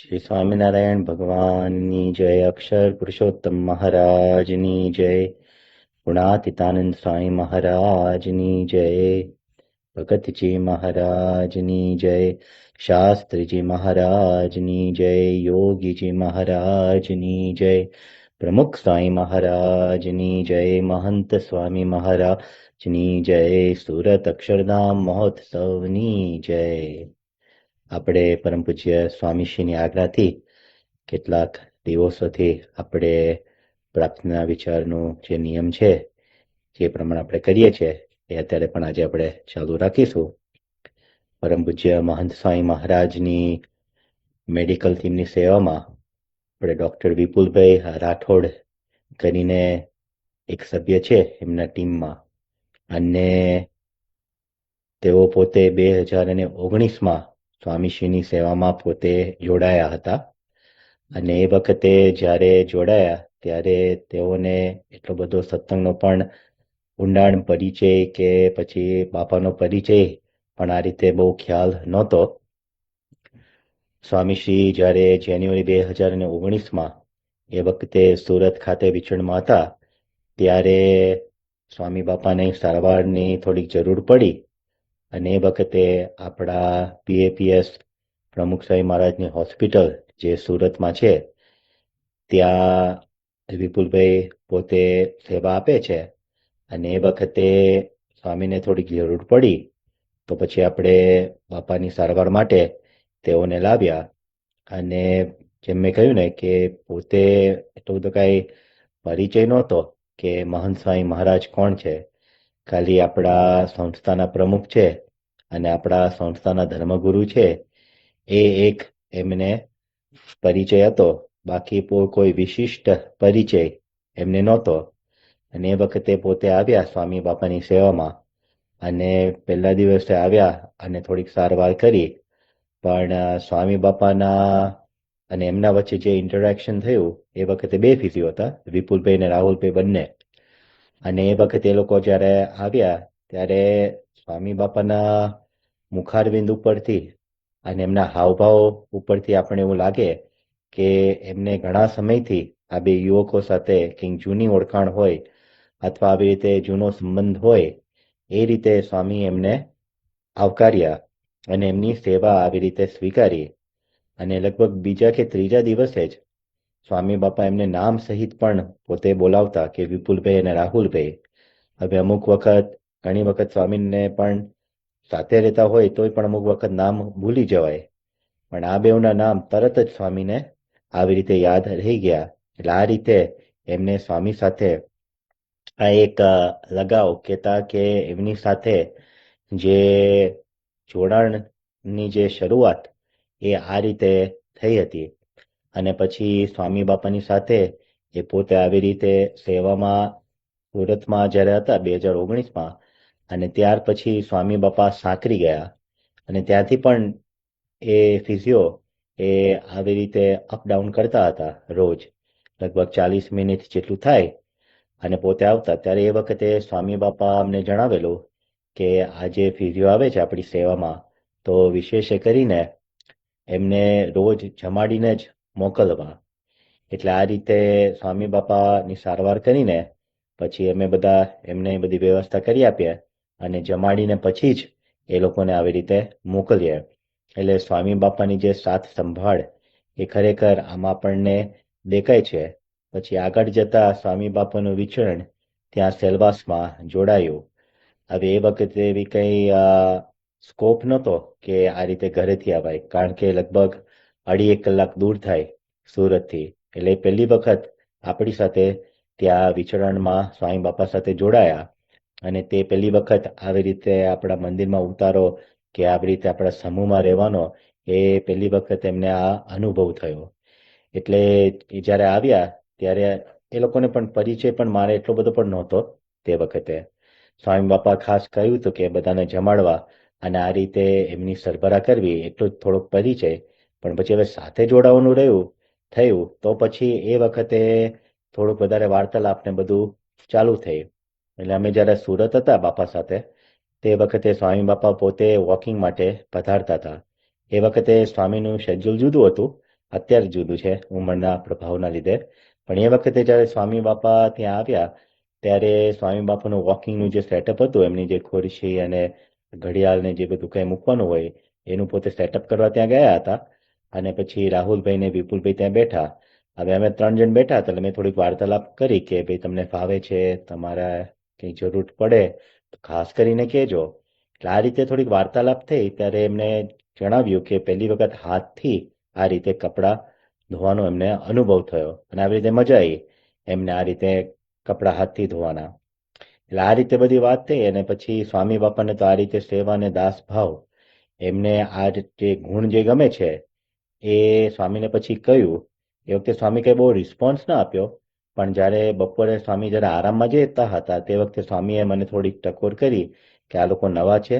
શ્રી સ્વામિનારાયણ ભગવાનની જય અક્ષર પુરુષોત્તમ મહારાજની જય ગુણાતીતાનંદ સ્વામી મહારાજની જય ભગતજી મહારાજની જય શાસ્ત્રીજી મહારાજની જય યોગીજી મહારાજની જય પ્રમુખ સ્વામી મહારાજની જય મહંત સ્વામી મહારાજની જય સુરત અક્ષરધામ મહોત્સવની જય આપણે પરમ પૂજ્ય સ્વામીશ્રીની આજ્ઞાથી કેટલાક દિવસોથી આપણે પ્રાર્થના વિચારનું જે નિયમ છે, જે પ્રમાણે આપણે કરીએ છીએ, એ અત્યારે પણ આજે આપણે ચાલુ રાખીશું. પરમ પૂજ્ય મહંત સ્વામી મહારાજની મેડિકલ ટીમની સેવામાં આપણે ડૉક્ટર વિપુલભાઈ રાઠોડ કરીને એક સભ્ય છે એમના ટીમમાં. અને તેઓ પોતે બે હજાર અને ઓગણીસમાં સ્વામીશ્રીની સેવામાં પોતે જોડાયા હતા. અને એ વખતે જ્યારે જોડાયા, ત્યારે તેઓને એટલો બધો સત્સંગનો પણ ઊંડાણ પરિચય કે પછી બાપાનો પરિચય પણ આ રીતે બહુ ખ્યાલ નહોતો. સ્વામીશ્રી જ્યારે જાન્યુઆરી બે હજાર અને ઓગણીસમાં એ વખતે સુરત ખાતે વિચરણમાં હતા, ત્યારે સ્વામી બાપાને સારવારની થોડીક જરૂર પડી. અને એ વખતે આપણા પીએપીએસ પ્રમુખ સ્વામી મહારાજની હોસ્પિટલ જે સુરતમાં છે, ત્યાં વિપુલભાઈ પોતે સેવા આપે છે અને એ વખતે સ્વામીને થોડીક જરૂર પડી તો પછી આપણે બાપાની સારવાર માટે તેઓને લાવ્યા અને જેમ મેં કહ્યું ને કે પોતે એટલો બધો કાંઈ પરિચય નહોતો કે મહંત સ્વામી મહારાજ કોણ છે ખાલી આપણા સંસ્થાના પ્રમુખ છે અને આપણા સંસ્થાના ધર્મગુરુ છે. એ એક એમને પરિચય હતો. બાકી કોઈ વિશિષ્ટ પરિચય એમને નહોતો. અને એ વખતે પોતે આવ્યા સ્વામી બાપાની સેવામાં. અને પહેલા દિવસે આવ્યા અને થોડીક સારવાર કરી. પણ સ્વામી બાપાના અને એમના વચ્ચે જે ઇન્ટરેક્શન થયું, એ વખતે બે ફિઝિયો હતા. વિપુલભાઈ અને રાહુલભાઈ બંને. અને એ વખતે એ લોકો જ્યારે આવ્યા, ત્યારે સ્વામી બાપાના મુખારવિંદ ઉપરથી અને એમના હાવભાવ ઉપરથી આપણે એવું લાગે કે એમને ઘણા સમયથી આ બે યુવકો સાથે કંઈક જૂની ઓળખાણ હોય અથવા આવી રીતે જૂનો સંબંધ હોય, એ રીતે સ્વામી એમને આવકાર્યા અને એમની સેવા આવી રીતે સ્વીકારી. અને લગભગ બીજા કે ત્રીજા દિવસે જ સ્વામી બાપા એમને નામ સહિત પણ પોતે બોલાવતા કે વિપુલભાઈ અને રાહુલભાઈ. હવે અમુક વખત, ઘણી વખત સ્વામીને પણ સાથે રહેતા હોય તોય પણ અમુક વખત નામ ભૂલી જવાય. પણ આ બેઉના નામ તરત જ સ્વામીને આવી રીતે યાદ રહી ગયા. એટલે આ રીતે એમને સ્વામી સાથે આ એક લગાવ કહેતા કે એમની સાથે જે જોડાણની જે શરૂઆત એ આ રીતે થઈ હતી. અને પછી સ્વામી બાપાની સાથે, એ પોતે આવી રીતે સેવામાં, સુરતમાં જ્યારે હતા, બે હજાર ઓગણીસમાં, અને ત્યાર પછી સ્વામી બાપા સાંકરી ગયા. અને ત્યાંથી પણ એ ફિઝિયો એ આવી રીતે અપડાઉન કરતા હતા રોજ. લગભગ ચાલીસ મિનિટ જેટલું થાય. અને પોતે આવતા, ત્યારે એ વખતે સ્વામી બાપા અમને જણાવેલું કે આજે ફિઝિયો આવે છે આપણી સેવામાં. તો વિશેષ કરીને એમને રોજ જમાડીને જ મોકલવા. એટલે આ રીતે સ્વામી બાપાની સારવાર કરીને પછી અમે બધા એમને બધી વ્યવસ્થા કરી આપીએ અને જમાડીને પછી જ એ લોકોને આવી રીતે મોકલીએ એટલે સ્વામી બાપાની જે સાથ સંભાળ એ ખરેખર આમાં આપણને દેખાય છે. પછી આગળ જતા સ્વામી બાપાનું વિચરણ ત્યાં સેલવાસમાં જોડાયું. હવે એ વખતે એવી કંઈ સ્કોપ નહોતો કે આ રીતે ઘરેથી આવાય. કારણ કે લગભગ અઢી એક કલાક દૂર થાય. સુરતથી. એટલે પહેલી વખત આપણી સાથે ત્યાં વિચરણમાં સ્વામી બાપા સાથે જોડાયા અને તે પહેલી વખત આવી રીતે આપણા મંદિરમાં ઉતારો કે આવી રીતે આપણા સમૂહમાં રહેવાનો એ પહેલી વખત એમને આ અનુભવ થયો. એટલે જ્યારે આવ્યા ત્યારે એ લોકોને પણ પરિચય પણ મારે એટલો બધો પણ નહોતો તે વખતે. સ્વામી બાપા ખાસ કહ્યું હતું કે બધાને જમાડવા અને આ રીતે એમની સરભરા કરવી એટલો જ થોડોક પરિચય. પણ પછી હવે સાથે જોડાવાનું રહ્યું થયું, તો પછી એ વખતે થોડુંક વધારે વાર્તાલાપ ને બધું ચાલુ થયું. એટલે અમે જ્યારે સુરત હતા બાપા સાથે, તે વખતે સ્વામી બાપા પોતે વોકિંગ માટે પધારતા હતા. એ વખતે સ્વામીનું શેડ્યુલ જુદું હતું. અત્યારે જુદું છે, ઉંમરના પ્રભાવના લીધે. પણ એ વખતે જ્યારે સ્વામી બાપા ત્યાં આવ્યા, ત્યારે સ્વામી બાપાનું વોકિંગનું જે સેટઅપ હતું, એમની જે ખુરશી અને ઘડિયાળને જે બધું કંઈ મૂકવાનું હોય, એનું પોતે સેટઅપ કરવા ત્યાં ગયા હતા. અને પછી રાહુલભાઈ ને વિપુલભાઈ ત્યાં બેઠા. હવે અમે ત્રણ જણ બેઠા એટલે મેં થોડીક વાર્તાલાપ કરી કે ભાઈ તમને ફાવે છે, તમારા કંઈ જરૂર પડે તો ખાસ કરીને કહેજો. એટલે આ રીતે થોડીક વાર્તાલાપ થઈ, ત્યારે એમને જણાવ્યું કે પહેલી વખત હાથથી આ રીતે કપડાં ધોવાનો એમને અનુભવ થયો અને આવી રીતે મજા આવી એમને આ રીતે કપડાં હાથથી ધોવાના. એટલે આ રીતે બધી વાત થઈ અને પછી સ્વામી બાપાને તો આ રીતે સેવા અને દાસ ભાવ એમને આ જે ગુણ જે ગમે છે એ સ્વામીને પછી કહ્યું. એ વખતે સ્વામી કંઈ બહુ રિસ્પોન્સ ના આપ્યો. પણ જ્યારે બપોરે સ્વામી જ્યારે આરામમાં જતા હતા, તે વખતે સ્વામીએ મને થોડીક ટકોર કરી કે આ લોકો નવા છે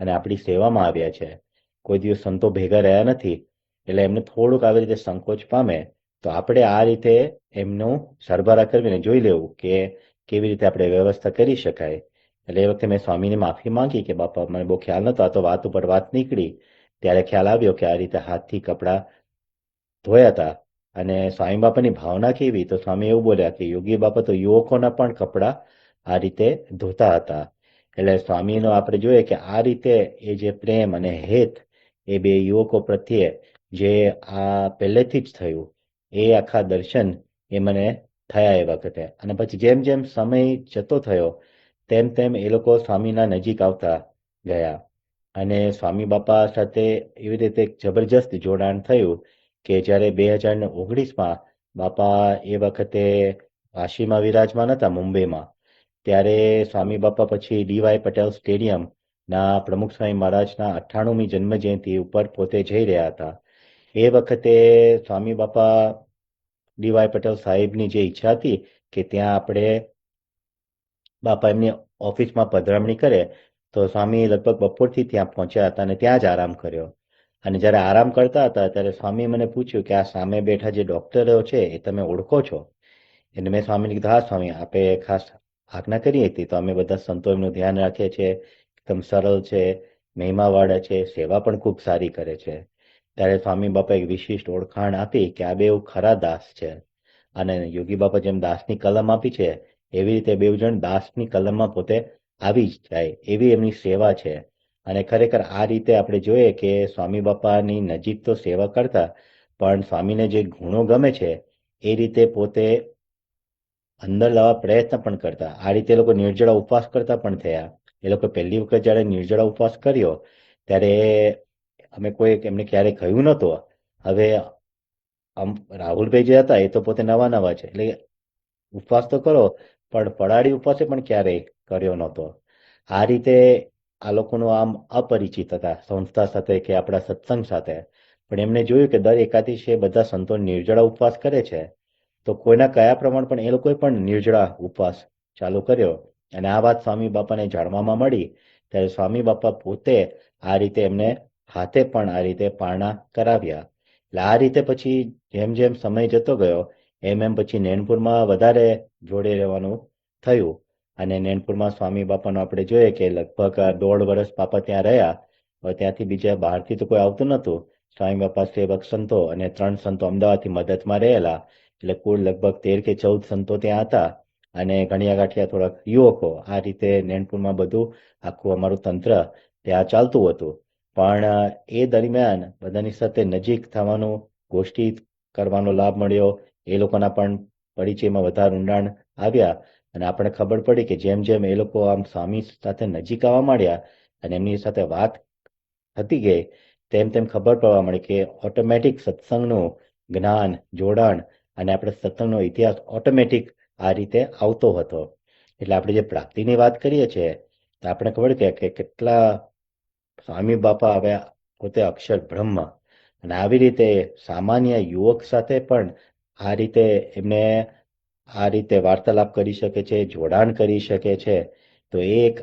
અને આપણી સેવામાં આવ્યા છે. કોઈ દિવસ સંતો ભેગા રહ્યા નથી, એટલે એમને થોડુંક આવી રીતે સંકોચ પામે, તો આપણે આ રીતે એમનું સરભરા કરીને જોઈ લેવું કે કેવી રીતે આપણે વ્યવસ્થા કરી શકાય. એટલે એ વખતે મેં સ્વામીની માફી માંગી કે બાપા, મને બહુ ખ્યાલ નતો આ તો વાત ઉપર વાત નીકળી. ત્યારે ખ્યાલ આવ્યો કે આ રીતે હાથથી કપડાં ધોયા હતા અને સ્વામી બાપાની ભાવના કેવી, તો સ્વામી એવું બોલ્યા કે, યોગી બાપા, તો યુવકોના પણ કપડાં આ રીતે ધોતા હતા. એટલે સ્વામીનો આપણે જોઈએ કે આ રીતે એ જે પ્રેમ અને હેત એ બે યુવકો પ્રત્યે જે આ પહેલેથી જ થયું, એ આખા દર્શન એ મને થયા એ વખતે. અને પછી જેમ જેમ સમય જતો થયો, તેમ તેમ એ લોકો સ્વામીના નજીક આવતા ગયા. અને સ્વામી બાપા સાથે એવી રીતે એક જબરજસ્ત જોડાણ થયું કે જ્યારે બે હજાર ને ઓગણીસમાં બાપા એ વખતે કાશીમાં વિરાજમાન હતા મુંબઈમાં, ત્યારે સ્વામી બાપા પછી ડીવાય પટેલ સ્ટેડિયમ ના પ્રમુખ સ્વામી મહારાજના અઠ્ઠાણુંમી જન્મ જયંતિ ઉપર પોતે જઈ રહ્યા હતા. એ વખતે સ્વામી બાપા ડીવાય પટેલ સાહેબની જે ઈચ્છા હતી કે ત્યાં આપણે બાપા એમની ઓફિસમાં પધરામણી કરે તો સ્વામી લગભગ બપોરથી ત્યાં પહોંચ્યા હતા અને ત્યાં જ આરામ કર્યો. અને જ્યારે આરામ કરતા હતા, ત્યારે સ્વામી મને પૂછ્યું કે આ સામે બેઠા જે ડોક્ટરો છે, એ તમે ઓળખો છો? એટલે મેં સ્વામીને કીધું, હા, સ્વામી, આપે ખાસ આજ્ઞા કરી હતી. તો અમે બધા સંતો એમનું ધ્યાન રાખીએ છીએ. એકદમ સરળ છે, મહિમાવાળા છે, સેવા પણ ખૂબ સારી કરે છે. ત્યારે સ્વામી બાપા એક વિશિષ્ટ ઓળખાણ આપી કે આ બે ખરા દાસ છે. અને યોગી બાપા જેમ દાસની કલમ આપી છે, એવી રીતે બે જણ દાસની કલમમાં પોતે આવી જ જાય એવી એમની સેવા છે. અને ખરેખર આ રીતે આપણે જોઈએ કે સ્વામી બાપાની નજીક તો સેવા કરતા, પણ સ્વામીને જે ગુણો ગમે છે, એ રીતે પોતે અંદર લાવવા પ્રયત્ન પણ કરતા. આ રીતે લોકો નિર્જળા ઉપવાસ કરતા પણ થયા. એ લોકો પહેલી વખત જ્યારે નિર્જળા ઉપવાસ કર્યો, ત્યારે અમે કોઈ એમને ક્યારેય કહ્યું નહોતું. હવે આમ રાહુલભાઈ જે હતા એ તો પોતે નવા નવા છે. એટલે ઉપવાસ તો કરો, પણ પડાળી ઉપવાસે પણ ક્યારેય કર્યો નહોતો. આ રીતે આ લોકોનું આમ અપરિચિત હતા, સંસ્થા સાથે કે આપણા સત્સંગ સાથે. પણ એમને જોયું કે દર એકાદશીએ બધા સંતો નિર્જળા ઉપવાસ કરે છે, તો કોઈના કયા પ્રમાણ પણ એ લોકોએ પણ નિર્જળા ઉપવાસ ચાલુ કર્યો. અને આ વાત સ્વામી બાપાને જાણવામાં મળી, ત્યારે સ્વામી બાપા પોતે આ રીતે એમને હાથે પણ આ રીતે પારણા કરાવ્યા. એટલે આ રીતે પછી જેમ જેમ સમય જતો ગયો, એમ એમ પછી નેનપુરમાં વધારે જોડે રહેવાનું થયું. અને નેનપુરમાં સ્વામી બાપાનો આપણે જોઈએ કે લગભગ દોઢ વર્ષ બાપા ત્યાં રહ્યા ત્યાંથી બીજા બહારથી તો કોઈ આવતું નહોતું. સ્વામી બાપા સેવક સંતો અને ત્રણ સંતો અમદાવાદથી મદદમાં રહેલા, એટલે કુલ લગભગ તેર કે ચૌદ સંતો ત્યાં હતા. અને ઘણીયા ગાંઠિયા થોડાક યુવકો, આ રીતે નેનપુરમાં બધું આખું અમારું તંત્ર ત્યાં ચાલતું હતું. પણ, એ દરમિયાન બધાની સાથે નજીક થવાનું, ગોષ્ઠી કરવાનો લાભ મળ્યો. એ લોકોના પણ પરિચયમાં વધારે ઊંડાણ આવ્યા. અને આપણે ખબર પડી કે જેમ જેમ એ લોકો આમ સ્વામી સાથે નજીક આવવા માંડ્યા અને એમની સાથે વાત થતી ગઈ, તેમ તેમ ખબર પડવા મળી કે ઓટોમેટિક સત્સંગનું જ્ઞાન, જોડાણ અને આપણે સત્સંગનો ઇતિહાસ ઓટોમેટિક આ રીતે આવતો હતો. એટલે આપણે જે પ્રાપ્તિની વાત કરીએ છીએ, તો આપણે ખબર કે કેટલા સ્વામી બાપા આવ્યા પોતે અક્ષર બ્રહ્મ. અને આવી રીતે સામાન્ય યુવક સાથે પણ આ રીતે એમને આ રીતે વાર્તાલાપ કરી શકે છે, જોડાણ કરી શકે છે. તો એ એક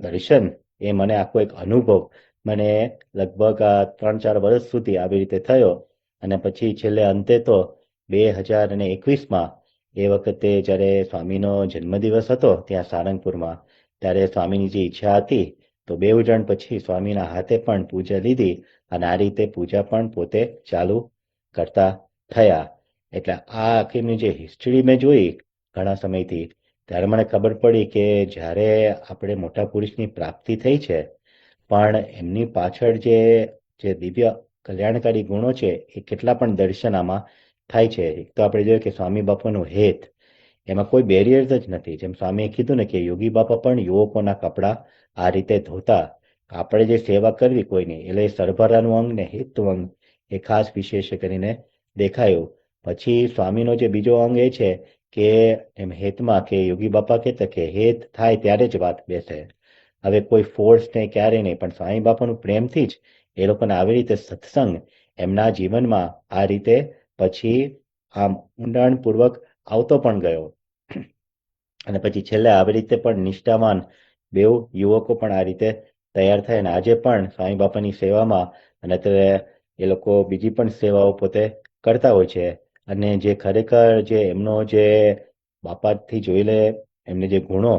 દર્શન, એ મને આખો એક અનુભવ મને લગભગ ત્રણ ચાર વર્ષ સુધી આવી રીતે થયો. અને પછી છેલ્લે અંતે તો બે હજાર અને એકવીસમાં એ વખતે જ્યારે સ્વામીનો જન્મદિવસ હતો ત્યાં સારંગપુરમાં, ત્યારે સ્વામીની જે ઈચ્છા હતી, તો બે જણ પછી સ્વામીના હાથે પણ પૂજા લીધી અને આ રીતે પૂજા પણ પોતે ચાલુ કરતા થયા. એટલે આ આખીની જે હિસ્ટ્રી મેં જોઈ ઘણા સમયથી, ત્યારે મને ખબર પડી કે જ્યારે આપણે મોટા પુરુષની પ્રાપ્તિ થઈ છે, પણ એમની પાછળ જે જે દિવ્ય કલ્યાણકારી ગુણો છે, એ કેટલા પણ દર્શન આમાં થાય છે. એક તો આપણે જોઈએ કે સ્વામી બાપાનું હેત, એમાં કોઈ બેરિયર્સ જ નથી. જેમ સ્વામીએ કીધું ને કે યોગી બાપા પણ યુવકોના કપડાં આ રીતે ધોતા આપણે જે સેવા કરવી કોઈની, એટલે સરભરાનું અંગ ને હેતુ અંગ એ ખાસ વિશેષ કરીને દેખાયું. પછી સ્વામીનો જે બીજો અંગ એ છે કે એમ હેતમાં કે યોગી બાપા કહેતા કે હેત થાય ત્યારે જ વાત બેસે. હવે કોઈ ફોર્સ નહીં ક્યારે નહીં, પણ સ્વામી બાપાનું પ્રેમથી જ એ લોકોને આવી રીતે સત્સંગ એમના જીવનમાં આ રીતે પછી આમ ઊંડાણપૂર્વક આવતો પણ ગયો. અને પછી છેલ્લે આવી રીતે પણ નિષ્ઠાવાન બેઉ યુવકો પણ આ રીતે તૈયાર થાય અને આજે પણ સ્વામી બાપાની સેવામાં અને અત્યારે એ લોકો બીજી પણ સેવાઓ પોતે કરતા હોય છે. અને જે ખરેખર જે એમનો જે બાપાથી જોઈ લે, એમને જે ગુણો,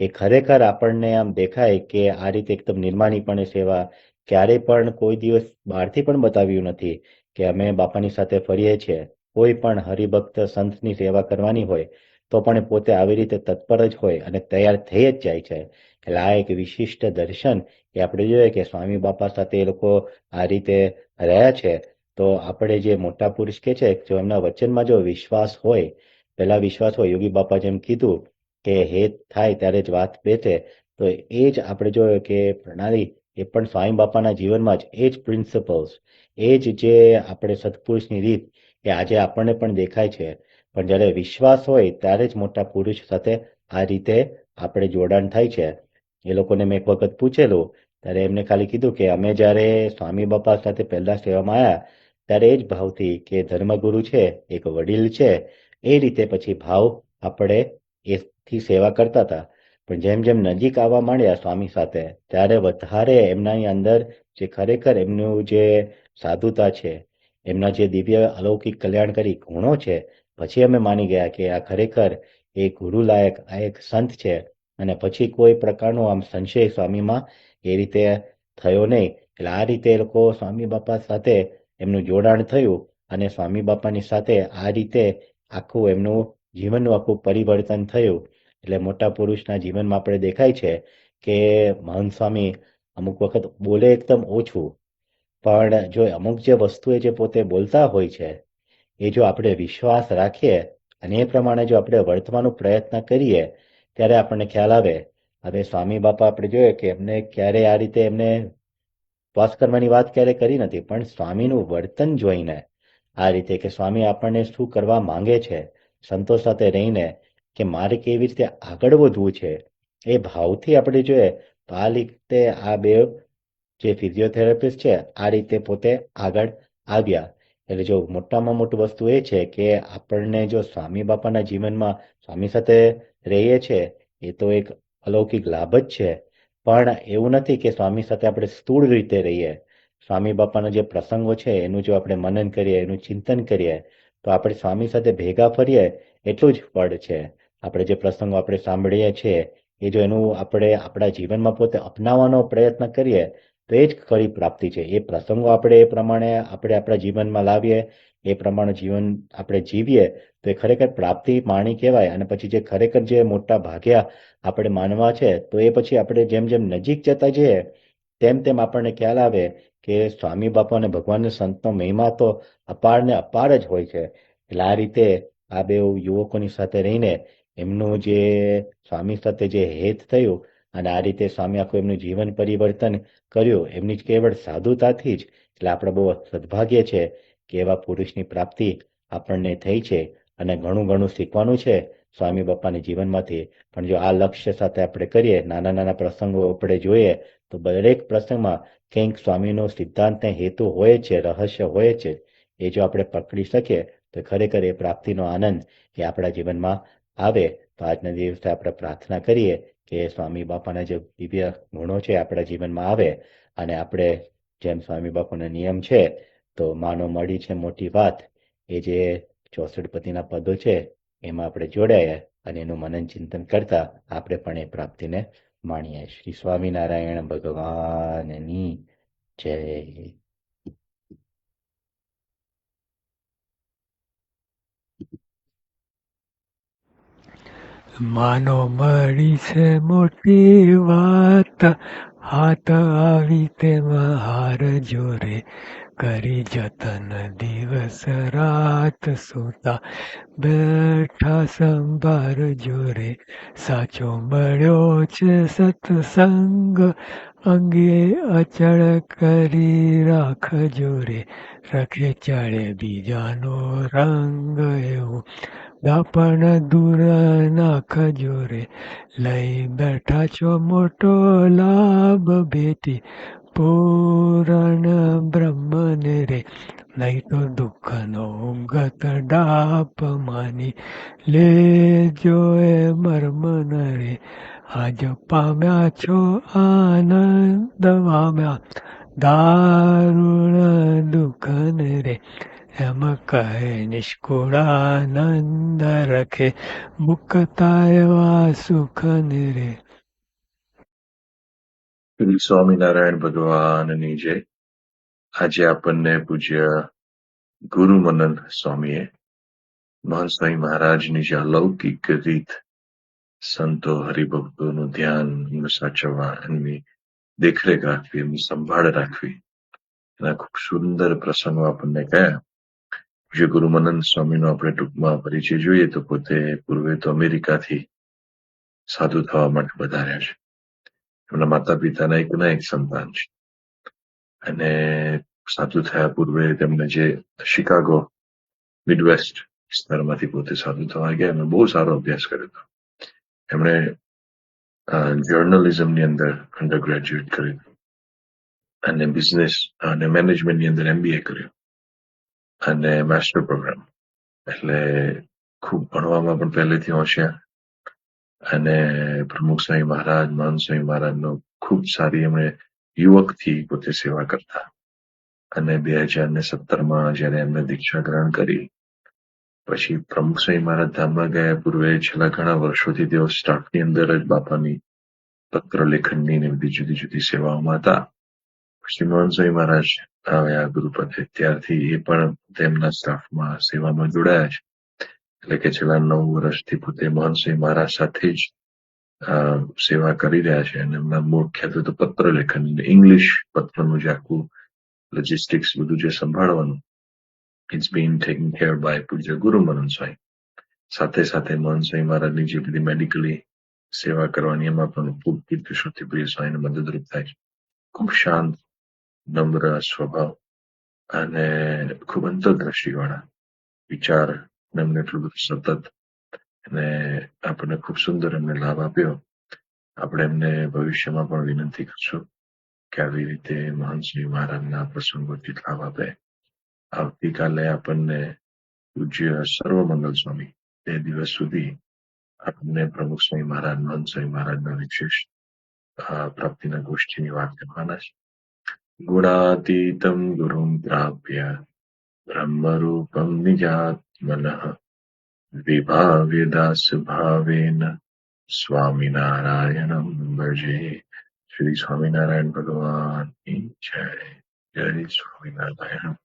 એ ખરેખર આપણને આમ દેખાય કે આ રીતે એકદમ નિર્માણીપણે સેવા ક્યારેય પણ કોઈ દિવસ બહારથી પણ બતાવ્યું નથી કે અમે બાપાની સાથે ફરીએ છીએ. કોઈ પણ હરિભક્ત સંતની સેવા કરવાની હોય તો પણ પોતે આવી રીતે તત્પર જ હોય અને તૈયાર થઈ જ જાય છે. એટલે આ એક વિશિષ્ટ દર્શન એ આપણે જોઈએ કે સ્વામી બાપા સાથે એ લોકો આ રીતે રહ્યા છે. તો આપણે જે મોટા પુરુષ કે છે, જો એમના વચનમાં જો વિશ્વાસ હોય, પહેલા વિશ્વાસ હોય, યોગી બાપા જેમ કીધું કે હેત થાય ત્યારે જ વાત બેસે, તો એ જ આપણે જો કે પ્રણાલી એ પણ સ્વામી બાપાના જીવનમાં જ, એ જ પ્રિન્સિપલ્સ એ જ જે આપણે સત્પુરુષની રીત એ આજે આપણને પણ દેખાય છે. પણ જ્યારે વિશ્વાસ હોય ત્યારે જ મોટા પુરુષ સાથે આ રીતે આપણે જોડાણ થાય છે. એ લોકોને મેં એક વખત પૂછેલું, ત્યારે એમને ખાલી કીધું કે અમે જ્યારે સ્વામી બાપા સાથે પહેલા સેવામાં આવ્યા ત્યારે એ જ ભાવથી કે ધર્મગુરુ છે, એક વડીલ છે, એ રીતે પછી ભાવ આપણે એથી સેવા કરતા હતા. પણ જેમ જેમ નજીક આવવા માંડ્યા સ્વામી સાથે, ત્યારે વધારે એમના અંદર જે ખરેખર એમનું જે સાધુતા છે, એમના જે દિવ્ય અલૌકિક કલ્યાણકારી ગુણો છે, પછી અમે માની ગયા કે આ ખરેખર એ ગુરુ લાયક આ એક સંત છે. અને પછી કોઈ પ્રકારનો આમ સંશય સ્વામીમાં એ રીતે થયો નહીં. એટલે આ રીતે એ લોકો સ્વામી બાપા સાથે એમનું જોડાણ થયું અને સ્વામી બાપાની સાથે આ રીતે આખું એમનું જીવનનું આખું પરિવર્તન થયું. એટલે મોટા પુરુષના જીવનમાં આપણે દેખાય છે કે મહંત સ્વામી અમુક વખત બોલે એકદમ ઓછું. પણ જો અમુક જે વસ્તુએ જે પોતે બોલતા હોય છે, એ જો આપણે વિશ્વાસ રાખીએ અને એ પ્રમાણે જો આપણે વર્તવાનો પ્રયત્ન કરીએ, ત્યારે આપણને ખ્યાલ આવે. હવે સ્વામી બાપા આપણે જોઈએ કે એમને ક્યારે આ રીતે એમને શ્વાસ કરવાની વાત ક્યારે કરી નથી, પણ સ્વામીનું વર્તન જોઈને, આ રીતે કે સ્વામી આપણને શું કરવા માંગે છે સંતો સાથે રહીને કે મારે કેવી રીતે આગળ વધવું છે, એ ભાવથી આપણે જોઈએ તો આ રીતે આ બે જે ફિઝિયોથેરાપિસ્ટ છે, આ રીતે પોતે આગળ આવ્યા. એટલે જો મોટામાં મોટી વસ્તુ એ છે કે આપણને જો સ્વામી બાપાના જીવનમાં સ્વામી સાથે રહીએ છીએ એ તો એક અલૌકિક લાભ જ છે. પણ એવું નથી કે સ્વામી સાથે આપણે સ્થૂળ રીતે રહીએ. સ્વામી બાપાના જે પ્રસંગો છે, એનું જો આપણે મનન કરીએ, એનું ચિંતન કરીએ, તો આપણે સ્વામી સાથે ભેગા ફરીએ, એટલું જ ફળ છે. આપણે જે પ્રસંગો આપણે સાંભળીએ છીએ, એ જો એનું આપણે આપણા જીવનમાં પોતે અપનાવવાનો પ્રયત્ન કરીએ તો એ જ ખરી પ્રાપ્તિ છે. એ પ્રસંગો આપણે એ પ્રમાણે આપણે આપણા જીવનમાં લાવીએ, એ પ્રમાણે જીવન આપણે જીવીએ, તો એ ખરેખર પ્રાપ્તિ માણી કહેવાય. અને પછી જે ખરેખર જે મોટા ભાગ્યા આપણે માનવા છે, તો એ પછી આપણે જેમ જેમ નજીક જતા જઈએ, તેમ તેમ આપણને ખ્યાલ આવે કે સ્વામી બાપા અને ભગવાન સંતનો મહિમા તો અપાર ને અપાર જ હોય છે. એટલે આ રીતે આ બે યુવકોની સાથે રહીને એમનું જે સ્વામી સાથે જે હેત થયું અને આ રીતે સ્વામી આખું એમનું જીવન પરિવર્તન કર્યું. એમની જ કેવળ સાધુતાથી જ, એટલે આપણે બહુ સદભાગ્ય છે કે એવા પુરુષની પ્રાપ્તિ આપણને થઈ છે અને ઘણું ઘણું શીખવાનું છે સ્વામી બાપાની જીવનમાંથી. પણ જો આ લક્ષ્ય સાથે આપણે કરીએ, નાના નાના પ્રસંગો આપણે જોઈએ, તો દરેક પ્રસંગમાં કંઈક સ્વામીનો સિદ્ધાંત હેતુ હોય છે, રહસ્ય હોય છે. એ જો આપણે પકડી શકીએ, તો ખરેખર એ પ્રાપ્તિનો આનંદ એ આપણા જીવનમાં આવે. તો આજના દિવસે આપણે પ્રાર્થના કરીએ કે સ્વામી બાપાના જે દિવ્ય ગુણો છે આપણા જીવનમાં આવે અને આપણે જેમ સ્વામી બાપાનો નિયમ છે, તો માનો મળી છે મોટી વાત, એ જે ચોસઠ પતિના પદો છે, એમાં આપણે જોડાયા અને એનું મનન ચિંતન કરતા આપણે પણ એ પ્રાપ્તિને માણીએ. શ્રી સ્વામિનારાયણ ભગવાનની જય. માનો મળી છે મોટી વાત. હાથ આવી તેમાં હાર જોરે. કરી જતન દિવસ રાત સુતા બેઠા સંભાર જોરે. સાચો મળ્યો છે સત્સંગ, અંગે અચળ કરી રાખ જોરે. રખે ચડે બીજાનો રંગ એવું દાપણ દૂર નાખ જોરે લઈ બેઠા છો મોટો લાભ ભેટી. પૂરણ બ્રહ્મને રે નહીં તો દુઃખનો ગત ડાપ માની. લેજો એ મર્મન રે, આજ પામ્યા છો આનંદ પામ્યા. દારૂણ દુઃખન રે એમ કહે નિષ્કુળાનંદ રખે મુક્તા એવા સુખન રે શ્રી સ્વામિનારાયણ ભગવાનની જય આજે આપણને પૂજ્ય ગુરુ મનન સ્વામીએ મહંત મહારાજની જે અલૌકિક રીત સંતો હરિભક્તોનું ધ્યાન એમને સાચવવા એમની દેખરેખ રાખવી એમની સંભાળ રાખવી, એના ખૂબ સુંદર પ્રસંગો આપણને કયા પૂજ્ય ગુરુમનંદ સ્વામીનો આપણે ટૂંકમાં પરિચય જોઈએ તો પોતે પૂર્વે તો અમેરિકાથી સાધુ થવા માટે વધાર્યા છે. એમના માતા પિતાના એકના એક સંતાન છે. અને સાધુ થયા પૂર્વે તેમને જે શિકાગો મિડવેસ્ટ વિસ્તારમાંથી પોતે સાધુ થવા ગયા એમણે બહુ સારો અભ્યાસ કર્યો હતો. એમણે જર્નલિઝમની અંદર અંડર ગ્રેજ્યુએટ કર્યું અને બિઝનેસ અને મેનેજમેન્ટની અંદર એમબીએ કર્યું. અને માસ્ટર પ્રોગ્રામ એટલે ખૂબ ભણવામાં પણ પહેલેથી હોશિયાર. અને પ્રમુખ સ્વામી મહારાજ મહંત સ્વામી મહારાજનો ખૂબ સારી એમણે યુવકથી પોતે સેવા કરતા. અને બે હજાર ને સત્તરમાં જ્યારે એમને દીક્ષા ગ્રહણ કરી, પછી પ્રમુખ સ્વામી મહારાજ ધામમાં ગયા પૂર્વે છેલ્લા ઘણા વર્ષોથી તેઓ સ્ટાફની અંદર જ બાપાની પત્ર લેખનની ને બધી જુદી જુદી સેવાઓમાં હતા. પછી મોહન મહારાજ આવ્યા ગુરુપદે ત્યારથી એ પણ તેમના સ્ટાફમાં સેવામાં જોડાયા છે. એટલે કે છેલ્લા નવ વર્ષથી પોતે મોહનસિંહ મહારાજ સાથે જ સેવા કરી રહ્યા છે અને એમના મુખ્યત્વે તો પત્ર લેખન, ઇંગ્લિશ પત્રનું જે આખું લોજિસ્ટિક્સ બધું જે સંભાળવાનું it's been taken care by પૂજ્ય ગુરુ મનન સ્વામી સાથે સાથે મહન મહારાજની જે બધી મેડિકલી સેવા કરવાની એમાં પણ ખૂબ કીર્તિશ્રુતિ પ્રિય સ્વામીને મદદરૂપ થાય છે. ખૂબ શાંત નમ્ર સ્વભાવ અને ખૂબ અંતરદ્રષ્ટિવાળા વિચાર એમને એટલું બધું સતત અને આપણને ખૂબ સુંદર એમને લાભ આપ્યો. આપણે એમને ભવિષ્યમાં પણ વિનંતી કરશું કે આવી રીતે મહાનસિંહ મહારાજના પ્રસંગોચિત લાભ આપે. આવતીકાલે આપણને પૂજ્ય સર્વમંગલ સ્વામી તે દિવસ સુધી આપણને પ્રમુખ સ્વામી મહારાજ, મહંત સ્વામી મહારાજના વિશેષ પ્રાપ્તિના ગોષ્ઠીની વાત કરવાના છે. ગુણાતીતમ गुरुं પ્રાપ્ય બ્રહ્મરૂપમ નિજાત્મનઃ વિભાવ્યદાસ ભાવેન સ્વામિનારાયણમ ભજે શ્રી સ્વામિનારાયણ ભગવાન જય જય સ્વામિનારાયણ